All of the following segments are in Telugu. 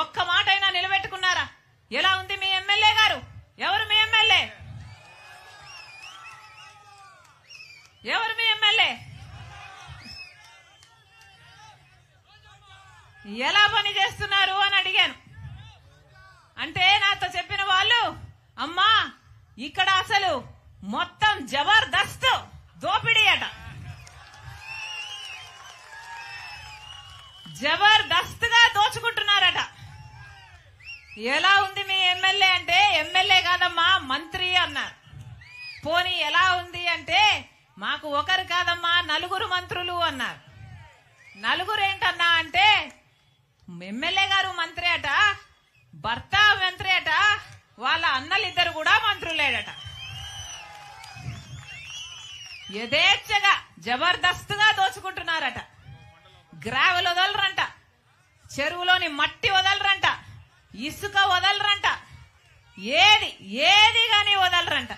ఒక్క మాట అయినా నిలబెట్టుకున్నారా? ఎలా ఉంది మీ ఎమ్మెల్యే గారు? ఎవరు మీ ఎమ్మెల్యే? ఎవరు మీ ఎమ్మెల్యే? ఎలా పని చేస్తున్నారు అని అడిగాను. అంటే నాతో చెప్పిన వాళ్ళు అమ్మా ఇక్కడ అసలు మొత్తం జబర్దస్త్ దోపిడీ అట. జబర్దస్త్ ఎలా ఉంది మీ ఎమ్మెల్యే అంటే ఎమ్మెల్యే కాదమ్మా మంత్రి అన్నారు. పోనీ ఎలా ఉంది అంటే మాకు ఒకరు కాదమ్మా నలుగురు మంత్రులు అన్నారు. నలుగురు ఏంటన్నా అంటే ఎమ్మెల్యే గారు మంత్రి అట భర్త మంత్రి అట వాళ్ళ అన్నలిద్దరు కూడా మంత్రులేడట. యథేచ్ఛగా జబర్దస్త్గా దోచుకుంటున్నారట. గ్రావెల్ వదలరంట. చెరువులోని మట్టి వదలరంట. ఇసుక వదలరంట. ఏది ఏది కానీ వదలరంట.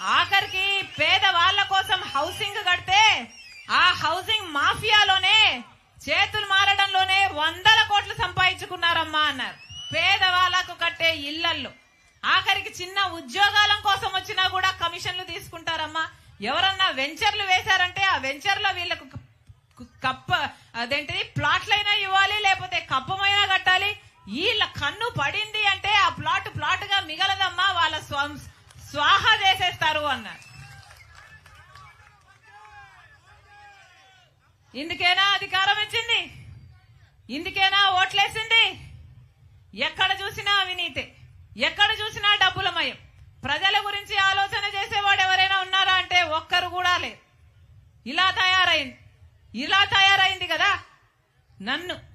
ఆఖరికి పేద వాళ్ళ కోసం హౌసింగ్ కడితే ఆ హౌసింగ్ మాఫియాలోనే చేతులు మారడంలోనే వందల కోట్లు సంపాదించుకున్నారమ్మా అన్నారు. పేదవాళ్ళకు కట్టే ఇళ్ళల్లో. ఆఖరికి చిన్న ఉద్యోగాల కోసం వచ్చినా కూడా కమిషన్లు తీసుకుంటారమ్మా. ఎవరన్నా వెంచర్లు వేశారంటే ఆ వెంచర్లో వీళ్ళకు కప్ప అదేంటిది ప్లాట్లైనా ఇవ్వాలి లేకపోతే కప్ప పడింది అంటే ఆ ప్లాట్ ప్లాట్గా మిగలదమ్మా వాళ్ళ స్వాహ చేసేస్తారు అన్నారు. ఇందుకేనా అధికారం ఇచ్చింది? ఇందుకేనా ఓట్లేసింది? ఎక్కడ చూసినా అవినీతి. ఎక్కడ చూసినా డబ్బులమయం ప్రజల గురించి ఆలోచన చేసేవాడు ఎవరైనా ఉన్నారా అంటే ఒక్కరు కూడా లేరు. ఇలా తయారైంది. ఇలా తయారైంది కదా. నన్ను